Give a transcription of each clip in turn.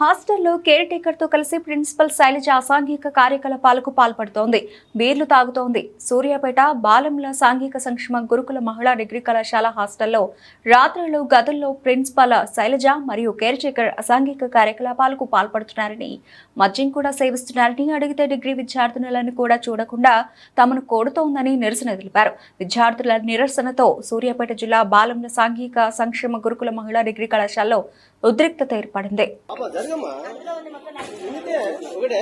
హాస్టల్లో కేర్ టేకర్తో కలిసి ప్రిన్సిపల్ శైలజ అసాంఘిక కార్యకలాపాలకు పాల్పడుతోంది. బీర్లు తాగుతోంది. సూర్యాపేట బాలెంల సాంఘిక సంక్షేమ గురుకుల మహిళా డిగ్రీ కళాశాల హాస్టల్లో రాత్రులు గదుల్లో ప్రిన్సిపల్ శైలజ మరియు కేర్ టేకర్ అసాంఘిక కార్యకలాపాలకు పాల్పడుతున్నారని మద్యం కూడా సేవిస్తున్నారని అడిగితే డిగ్రీ విద్యార్థినులను కూడా చూడకుండా తమను కోడుతోందని నిరసన తెలిపారు. విద్యార్థుల నిరసనతో సూర్యాపేట జిల్లా బాలెంల సాంఘిక సంక్షేమ గురుకుల మహిళా డిగ్రీ కళాశాలలో ఉద్రిక్తత ఏర్పడింది. పాప జరగమ్మా ఇంతే ఒకటే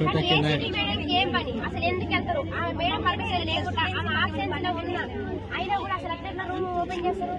ఏం పని? అసలు ఎందుకు వెళ్తారు? మేడం పర్మిషన్ లేకుండా ఆమె ఆబ్సెన్స్లో ఉన్నా. అయినా కూడా అసలు అట్లా రూమ్ ఓపెన్ చేస్తారు.